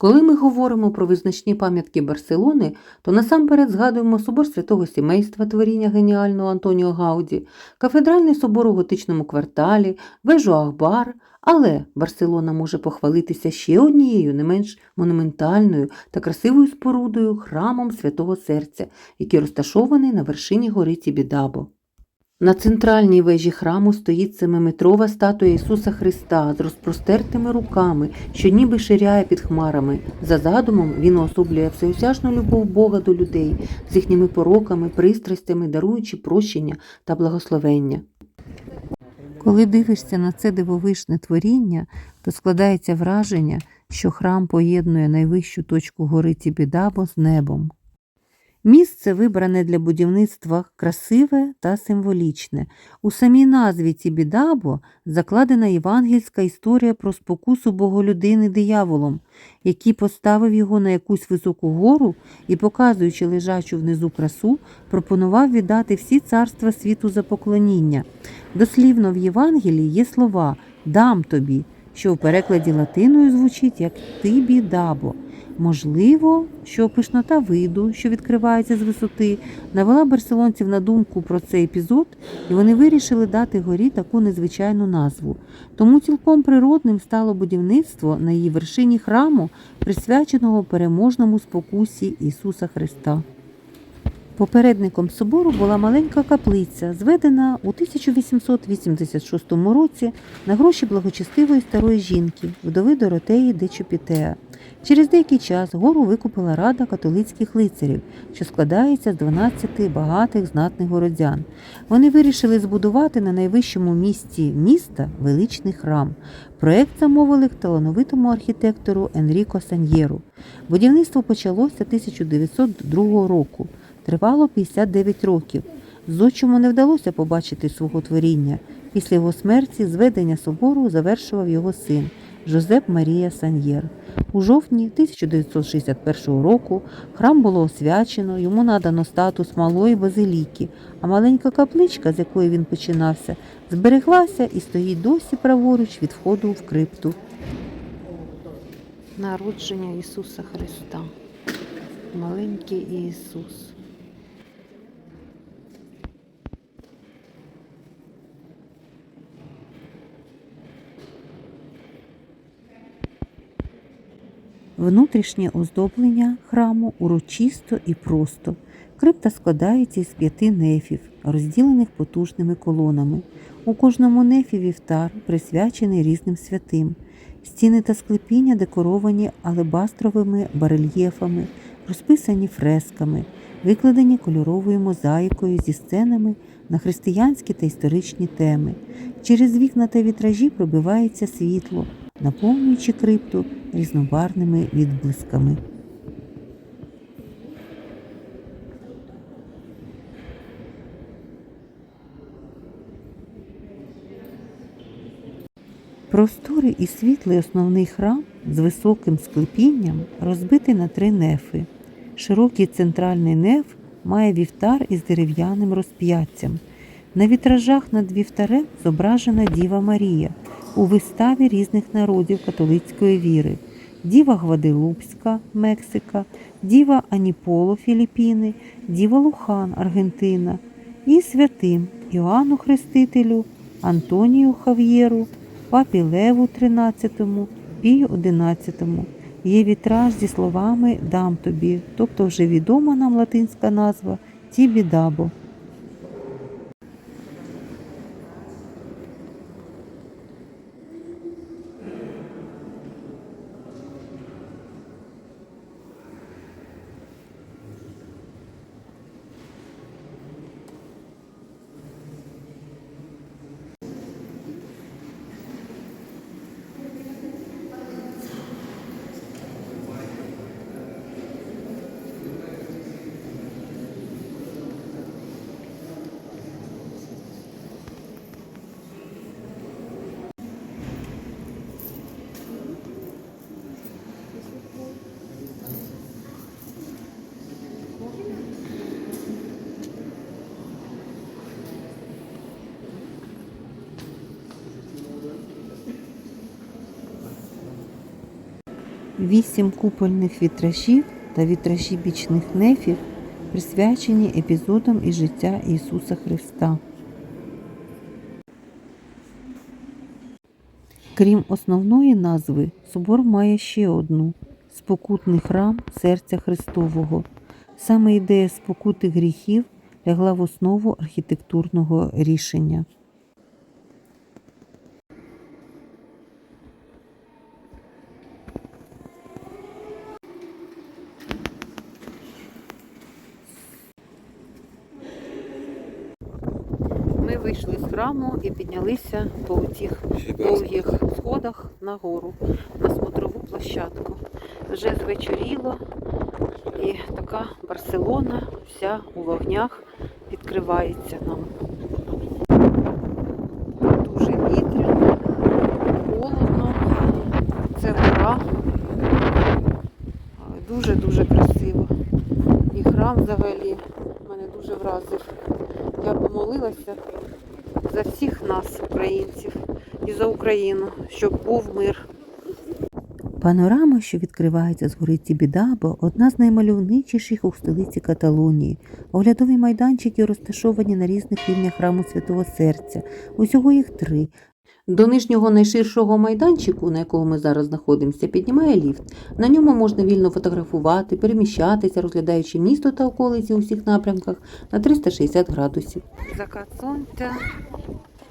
Коли ми говоримо про визначні пам'ятки Барселони, то насамперед згадуємо собор святого сімейства творіння геніального Антоніо Гауді, кафедральний собор у готичному кварталі, вежу Ахбар, але Барселона може похвалитися ще однією не менш монументальною та красивою спорудою храмом Святого Серця, який розташований на вершині гори Тібідабо. На центральній вежі храму стоїть семиметрова статуя Ісуса Христа з розпростертими руками, що ніби ширяє під хмарами. За задумом він уособлює всеосяжну любов Бога до людей з їхніми пороками, пристрастями, даруючи прощення та благословення. Коли дивишся на це дивовижне творіння, то складається враження, що храм поєднує найвищу точку гори Тібідабо з небом. Місце вибране для будівництва красиве та символічне. У самій назві Тібідабо закладена євангельська історія про спокусу боголюдини дияволом, який поставив його на якусь високу гору і, показуючи лежачу внизу красу, пропонував віддати всі царства світу за поклоніння. Дослівно в Євангелії є слова дам тобі, що в перекладі латиною звучить як тибі дабо. Можливо, що пишнота виду, що відкривається з висоти, навела барселонців на думку про цей епізод, і вони вирішили дати горі таку незвичайну назву. Тому цілком природним стало будівництво на її вершині храму, присвяченого переможному спокусі Ісуса Христа. Попередником собору була маленька каплиця, зведена у 1886 році на гроші благочестивої старої жінки, вдови Доротеї де Чопітеа. Через деякий час гору викупила рада католицьких лицарів, що складається з 12 багатих знатних городян. Вони вирішили збудувати на найвищому місці міста величний храм. Проект замовили талановитому архітектору Енріко Саньєру. Будівництво почалося 1902 року. Тривало 59 років. Зодчому не вдалося побачити свого творіння. Після його смерті зведення собору завершував його син Жозеп Марія Саньєр. У жовтні 1961 року храм було освячено, йому надано статус малої базиліки, а маленька капличка, з якої він починався, збереглася і стоїть досі праворуч від входу в крипту. Народження Ісуса Христа. Маленький Ісус. Внутрішнє оздоблення храму урочисто і просто. Крипта складається із п'яти нефів, розділених потужними колонами. У кожному нефі вівтар присвячений різним святим. Стіни та склепіння декоровані алебастровими барельєфами, розписані фресками, викладені кольоровою мозаїкою зі сценами на християнські та історичні теми. Через вікна та вітражі пробивається світло, наповнюючи крипту різнобарними відблисками. Просторий і світлий основний храм з високим склепінням розбитий на три нефи. Широкий центральний неф має вівтар із дерев'яним розп'яттям. На вітражах над вівтарем зображена Діва Марія у виставі різних народів католицької віри. Діва Гваделупська, Мексика, Діва Аніполо Філіппіни, Діва Лухан, Аргентина і святим Іоанну Хрестителю, Антонію Хав'єру, Папі Леву XIII, Пію XI. Є вітраж зі словами Дам тобі, тобто вже відома нам латинська назва Тібідабо. Вісім купольних вітражів та вітражі бічних нефів присвячені епізодам із життя Ісуса Христа. Крім основної назви, собор має ще одну спокутний храм серця Христового. Саме ідея спокути гріхів лягла в основу архітектурного рішення. Ми вийшли з храму і піднялися по цих довгих сходах на гору на смотрову площадку. Вже звечоріло, і така Барселона вся у вогнях відкривається нам. Дуже вітряно, холодно. Це гора. Дуже-дуже красиво. І храм взагалі мене дуже вразив. Я помолилася за всіх нас, українців, і за Україну, щоб був мир. Панорама, що відкривається з гори Тібідабо, одна з наймальовничіших у столиці Каталонії. Оглядові майданчики розташовані на різних рівнях храму Святого Серця. Усього їх три. До нижнього найширшого майданчику, на якому ми зараз знаходимося, піднімає ліфт. На ньому можна вільно фотографувати, переміщатися, розглядаючи місто та околиці у всіх напрямках на 360 градусів. Закат сонця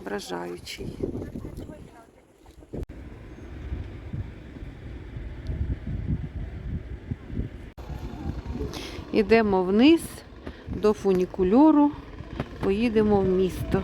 вражаючий. Ідемо вниз до фунікульору, поїдемо в місто.